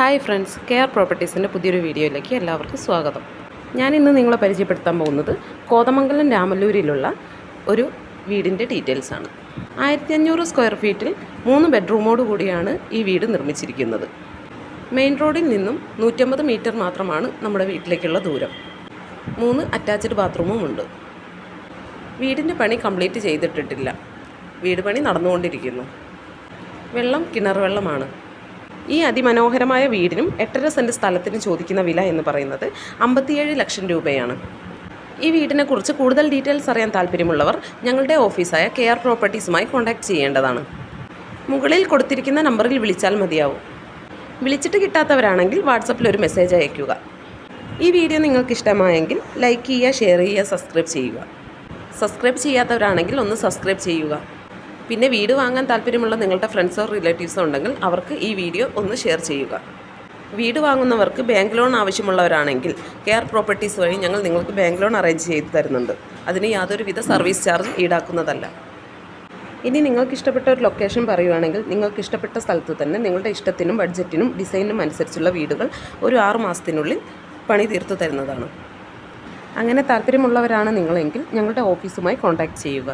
Hi friends care പ്രോപ്പർട്ടീസിന്റെ പുതിയൊരു വീഡിയോയിലേക്ക് എല്ലാവർക്കും സ്വാഗതം. ഞാൻ ഇന്ന് നിങ്ങളെ പരിചയപ്പെടുത്താൻ പോകുന്നത് കോതമംഗലം രാമല്ലൂരിലുള്ള ഒരു വീടിന്റെ ഡീറ്റെയിൽസ് ആണ്. ആയിരത്തി അഞ്ഞൂറ് സ്ക്വയർ ഫീറ്റിൽ മൂന്ന് ബെഡ്റൂമോട് കൂടിയാണ് ഈ വീട് നിർമ്മിച്ചിരിക്കുന്നത്. മെയിൻ റോഡിൽ നിന്നും നൂറ്റമ്പത് മീറ്റർ മാത്രമാണ് നമ്മുടെ വീട്ടിലേക്കുള്ള ദൂരം. മൂന്ന് അറ്റാച്ച്ഡ് ബാത്റൂമും ഉണ്ട്. വീടിന്റെ പണി കംപ്ലീറ്റ് ചെയ്തിട്ടിട്ടില്ല. വീട് പണി നടന്നുകൊണ്ടിരിക്കുന്നു. വെള്ളം കിണർ വെള്ളമാണ്. ഈ അതിമനോഹരമായ വീടിനും എട്ടര സെന്റ് സ്ഥലത്തിനും ചോദിക്കുന്ന വില എന്ന് പറയുന്നത് അമ്പത്തിയേഴ് ലക്ഷം രൂപയാണ്. ഈ വീടിനെക്കുറിച്ച് കൂടുതൽ ഡീറ്റെയിൽസ് അറിയാൻ താല്പര്യമുള്ളവർ ഞങ്ങളുടെ ഓഫീസായ കെ ആർ പ്രോപ്പർട്ടീസുമായി കോൺടാക്റ്റ് ചെയ്യേണ്ടതാണ്. മുകളിൽ കൊടുത്തിരിക്കുന്ന നമ്പറിൽ വിളിച്ചാൽ മതിയാവും. വിളിച്ചിട്ട് കിട്ടാത്തവരാണെങ്കിൽ വാട്സപ്പിൽ ഒരു മെസ്സേജ് അയയ്ക്കുക. ഈ വീഡിയോ നിങ്ങൾക്ക് ഇഷ്ടമായെങ്കിൽ ലൈക്ക് ചെയ്യുക ഷെയർ ചെയ്യുക സബ്സ്ക്രൈബ് ചെയ്യുക. സബ്സ്ക്രൈബ് ചെയ്യാത്തവരാണെങ്കിൽ ഒന്ന് സബ്സ്ക്രൈബ് ചെയ്യുക. പിന്നെ വീട് വാങ്ങാൻ താല്പര്യമുള്ള നിങ്ങളുടെ ഫ്രണ്ട്സോ റിലേറ്റീവ്സോ ഉണ്ടെങ്കിൽ അവർക്ക് ഈ വീഡിയോ ഒന്ന് ഷെയർ ചെയ്യുക. വീട് വാങ്ങുന്നവർക്ക് ബാങ്ക് ലോൺ ആവശ്യമുള്ളവരാണെങ്കിൽ കെയർ പ്രോപ്പർട്ടീസ് വഴി ഞങ്ങൾ നിങ്ങൾക്ക് ബാങ്ക് ലോൺ അറേഞ്ച് ചെയ്ത് തരുന്നുണ്ട്. അതിന് യാതൊരുവിധ സർവീസ് ചാർജ് ഈടാക്കുന്നതല്ല. ഇനി നിങ്ങൾക്ക് ഇഷ്ടപ്പെട്ട ഒരു ലൊക്കേഷൻ പറയുവാണെങ്കിൽ നിങ്ങൾക്ക് ഇഷ്ടപ്പെട്ട സ്ഥലത്ത് തന്നെ നിങ്ങളുടെ ഇഷ്ടത്തിനും ബഡ്ജറ്റിനും ഡിസൈനും അനുസരിച്ചുള്ള വീടുകൾ ഒരു ആറ് മാസത്തിനുള്ളിൽ പണി തീർത്തു തരുന്നതാണ്. അങ്ങനെ താല്പര്യമുള്ളവരാണ് നിങ്ങളെങ്കിൽ ഞങ്ങളുടെ ഓഫീസുമായി കോൺടാക്റ്റ് ചെയ്യുക.